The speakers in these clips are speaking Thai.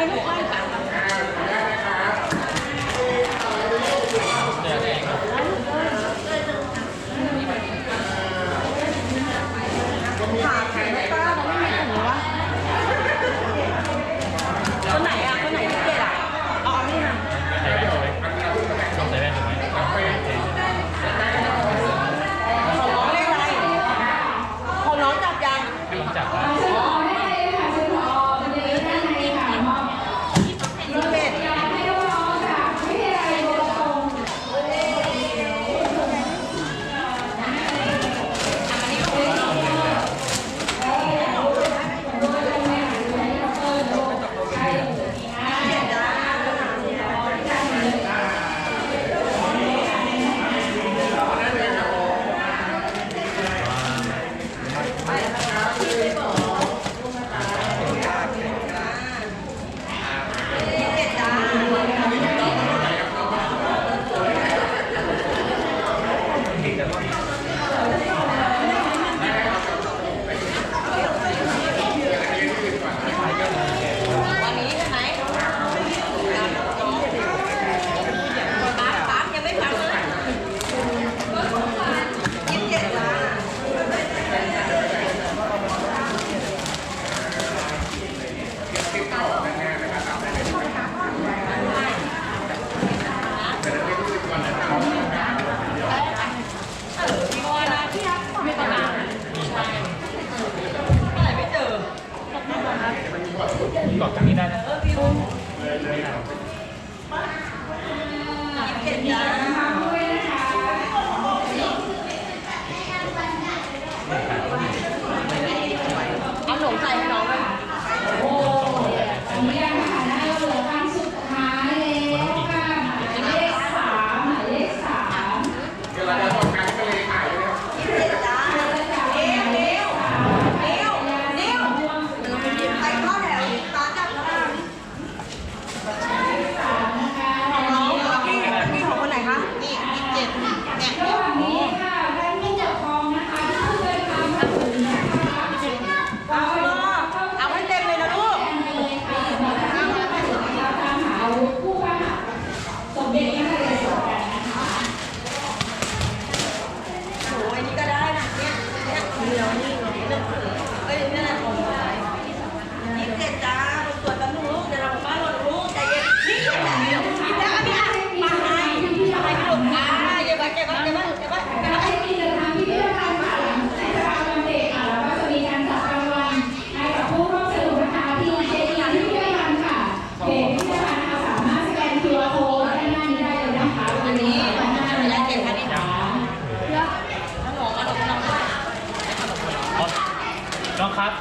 I, I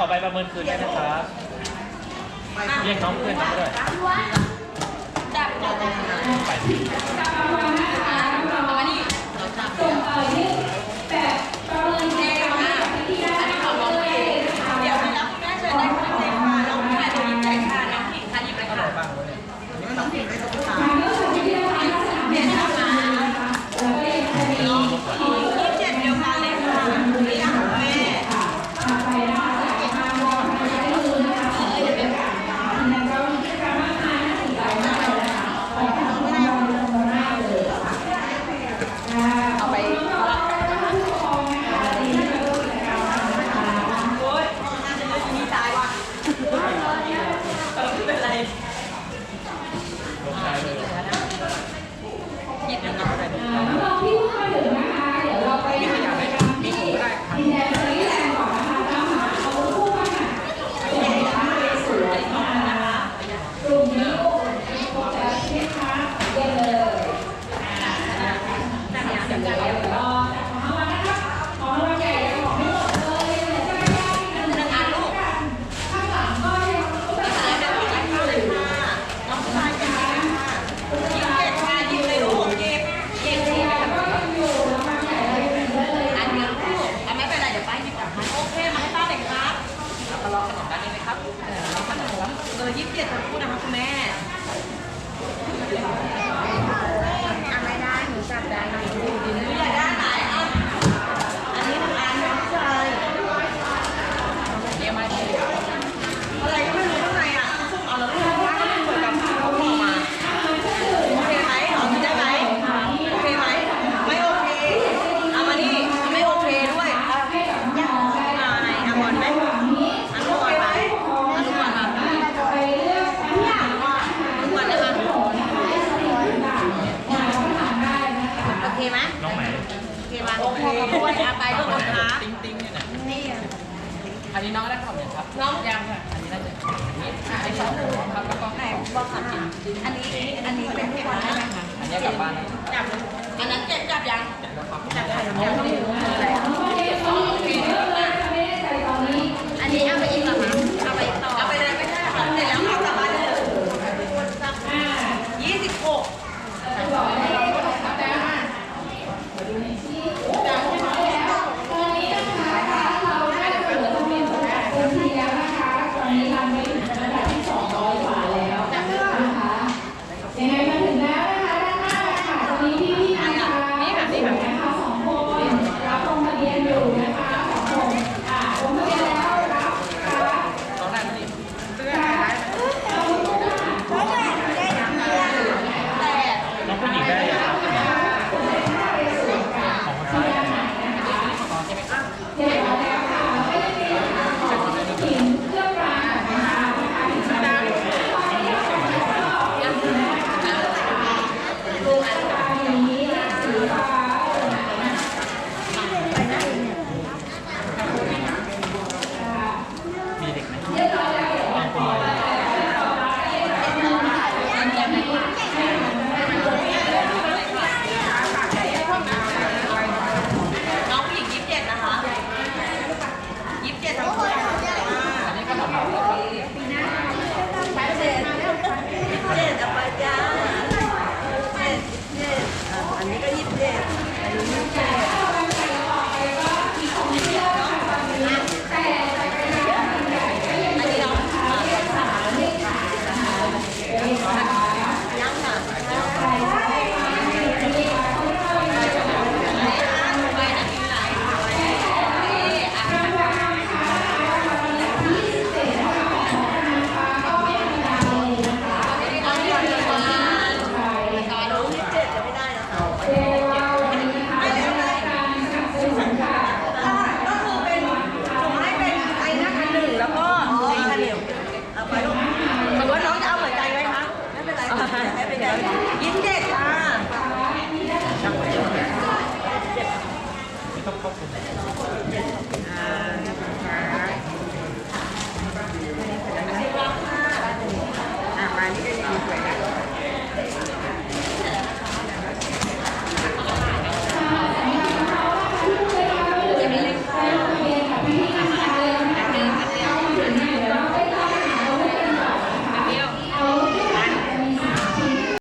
ไปประเมินคืนได้นะครับเรียกน้องเพื่อนมาด้วย ดับดับดั อยี่สิบเจ็ดทั้งคู่นะคะคุณแม่ อันนั้นเก็บจับยังจับจับจับ